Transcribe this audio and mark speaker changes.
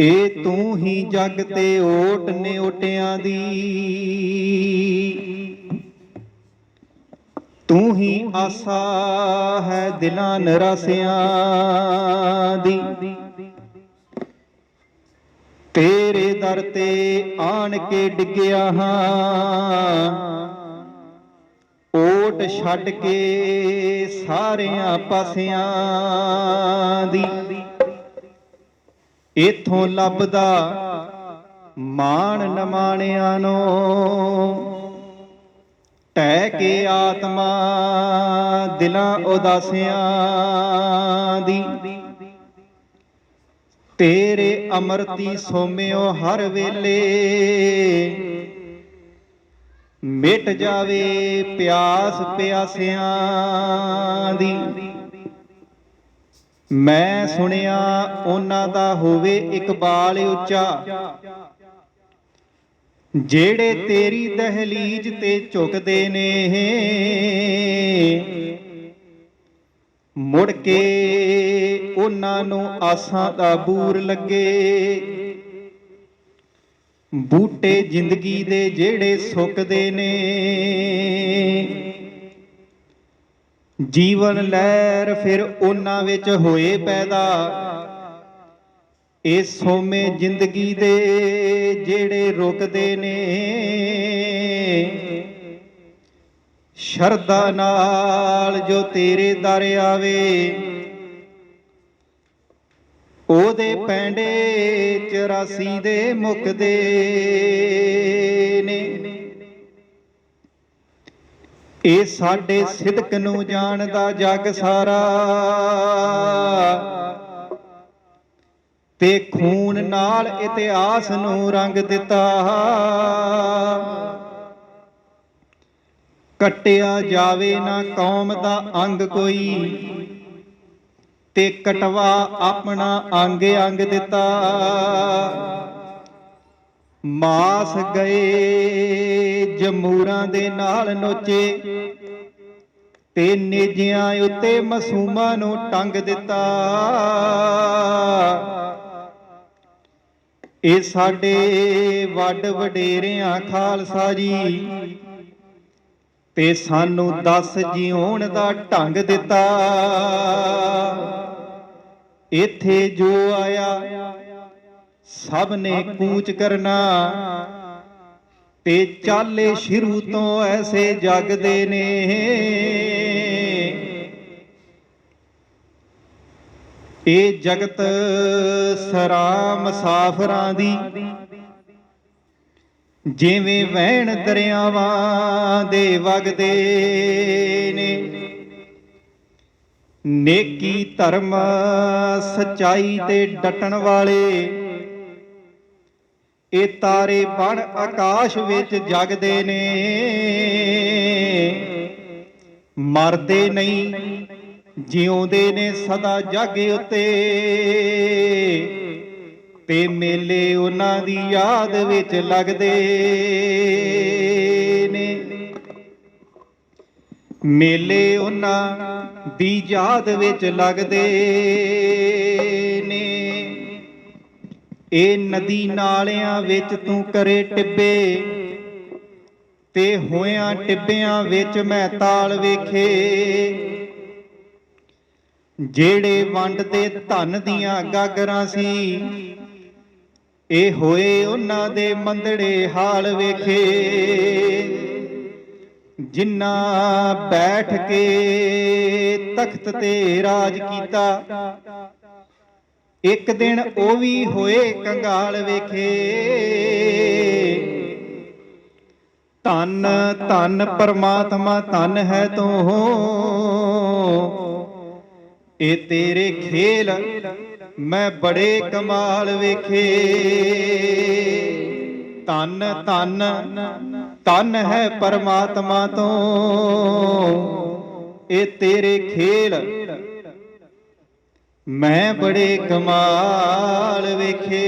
Speaker 1: ਇਹ ਤੂੰ ਹੀ ਜਗ ਤੇ ਓਟ ਨੇ ਓਟਿਆਂ ਦੀ। ਤੂੰ ਹੀ ਆਸਾ ਹੈ ਦਿਲਾਂ ਨਰਾਸਿਆਂ ਦੀ। ਤੇਰੇ ਦਰ ਤੇ ਆਣ ਕੇ ਡਿੱਗਿਆ ਹਾਂ। ਓਟ ਛੱਡ ਕੇ ਸਾਰਿਆਂ ਪਾਸਿਆਂ ਇਥੋਂ ਲੱਭਦਾ ਮਾਣ ਨਮਾਣਿਆਂ ਨੂੰ। ਟਹਿ ਕੇ ਆਤਮਾ ਦਿਲਾਂ ਉਦਾਸਿਆਂ ਦੀ। ਤੇਰੇ ਅਮਰਤੀ ਸੋਮਿਓ ਹਰ ਵੇਲੇ। ਮਿਟ ਜਾਵੇ ਪਿਆਸ ਪਿਆਸਿਆਂ ਦੀ। ਮੈਂ ਸੁਣਿਆ ਉਹਨਾਂ ਦਾ ਹੋਵੇ ਇਕਬਾਲ ਉੱਚਾ। ਜਿਹੜੇ ਤੇਰੀ ਦਹਲੀਜ ਤੇ ਝੁਕਦੇ ਨੇ, ਮੁੜ ਕੇ ਉਹਨਾਂ ਨੂੰ ਆਸਾਂ ਦਾ ਬੂਰ ਲੱਗੇ। ਬੂਟੇ ਜ਼ਿੰਦਗੀ ਦੇ ਜਿਹੜੇ ਸੁੱਕਦੇ ਨੇ ਜੀਵਨ ਲਹਿਰ ਫਿਰ ਉਹਨਾਂ ਵਿੱਚ ਹੋਏ ਪੈਦਾ। ਇਹ ਸੋਮੇ ਜ਼ਿੰਦਗੀ ਦੇ ਜਿਹੜੇ ਰੁਕਦੇ ਨੇ। ਸ਼ਰਧਾ ਨਾਲ ਜੋ ਤੇਰੇ ਦਰ ਆਵੇ, ਉਹਦੇ ਪੈਂਡੇ 84 ਦੇ ਮੁਕਦੇ। ਇਹ ਸਾਡੇ ਸਿਦਕ ਨੂੰ ਜਾਣਦਾ ਜਗ ਸਾਰਾ। ਤੇ ਖੂਨ ਨਾਲ ਇਤਿਹਾਸ ਨੂੰ ਰੰਗ ਦਿੱਤਾ। ਕਟਿਆ ਜਾਵੇ ਨਾ ਕੌਮ ਦਾ ਅੰਗ ਕੋਈ, ਤੇ ਕਟਵਾ ਆਪਣਾ ਅੰਗ ਅੰਗ ਦਿੱਤਾ। ਮਾਸ ਗਏ ਜਮੂਰਾਂ ਦੇ ਨਾਲ ਨੋਚੇ, ਤੇ ਨੇਜਿਆਂ ਉੱਤੇ ਮਸੂਮਾਂ ਨੂੰ ਟੰਗ ਦਿੱਤਾ। ਇਹ ਸਾਡੇ ਵੱਡ ਵਡੇਰਿਆਂ ਖਾਲਸਾ ਜੀ, ਤੇ ਸਾਨੂੰ ਦੱਸ ਜਿਉਣ ਦਾ ਢੰਗ ਦਿੱਤਾ। ਇੱਥੇ ਜੋ ਆਇਆ ਸਭ ਨੇ ਕੂਚ ਕਰਨਾ। ਤੇ ਚਾਲੇ ਸ਼ੁਰੂ ਤੋਂ ਐਸੇ ਜਗਦੇ ਨੇ। ਇਹ ਜਗਤ ਸਰਾ ਮੁਸਾਫਰਾਂ ਦੀ। ਜਿਵੇਂ ਵਹਿਣ ਦਰਿਆਵਾਂ ਦੇ ਵਗਦੇ ਨੇ। ਨੇਕੀ ਧਰਮ ਸਚਾਈ ਤੇ ਡਟਣ ਵਾਲੇ ਇਹ ਤਾਰੇ ਬਣ ਆਕਾਸ਼ ਵਿੱਚ ਜਗਦੇ ਨੇ। ਮਰਦੇ ਨਹੀਂ, ਜਿਉਂਦੇ ਨੇ ਸਦਾ ਜਗ ਉਤੇ। ਤੇ ਮੇਲੇ ਉਹਨਾਂ ਦੀ ਯਾਦ ਵਿੱਚ ਲੱਗਦੇ ਨੇ। ਮੇਲੇ ਉਹਨਾਂ ਦੀ ਯਾਦ ਵਿੱਚ ਲੱਗਦੇ ਇਹ ਨਦੀ ਨਾਲਿਆਂ ਵਿੱਚ ਤੂੰ ਕਰੇ ਟਿੱਬੇ, ਤੇ ਹੋਇਆਂ ਟਿੱਬਿਆਂ ਵਿੱਚ ਮੈਂ ਤਾਲ ਵੇਖੇ। ਜਿਹੜੇ ਵੰਡ ਦੇ ਧਨ ਦੀਆਂ ਗਾਗਰਾਂ ਸੀ ਇਹ ਹੋਏ ਉਹਨਾਂ ਦੇ ਮੰਦੜੇ ਹਾਲ ਵੇਖੇ। ਜਿੰਨਾ ਬੈਠ ਕੇ ਤਖਤ ਤੇ ਰਾਜ ਕੀਤਾ ਇੱਕ ਦਿਨ ਉਹ ਵੀ ਹੋਏ ਕੰਗਾਲ ਵੇਖੇ। ਧੰਨ ਧੰਨ ਪਰਮਾਤਮਾ ਧੰਨ ਹੈ ਤੂੰ। ਇਹ ਤੇਰੇ ਖੇਲ ਮੈਂ ਬੜੇ ਕਮਾਲ ਵੇਖੇ। ਧੰਨ ਧੰਨ ਧੰਨ ਹੈ ਪਰਮਾਤਮਾ ਤੋਂ। ਇਹ ਤੇਰੇ ਖੇਲ ਮੈਂ ਬੜੇ ਕਮਾਲ ਵੇਖੇ।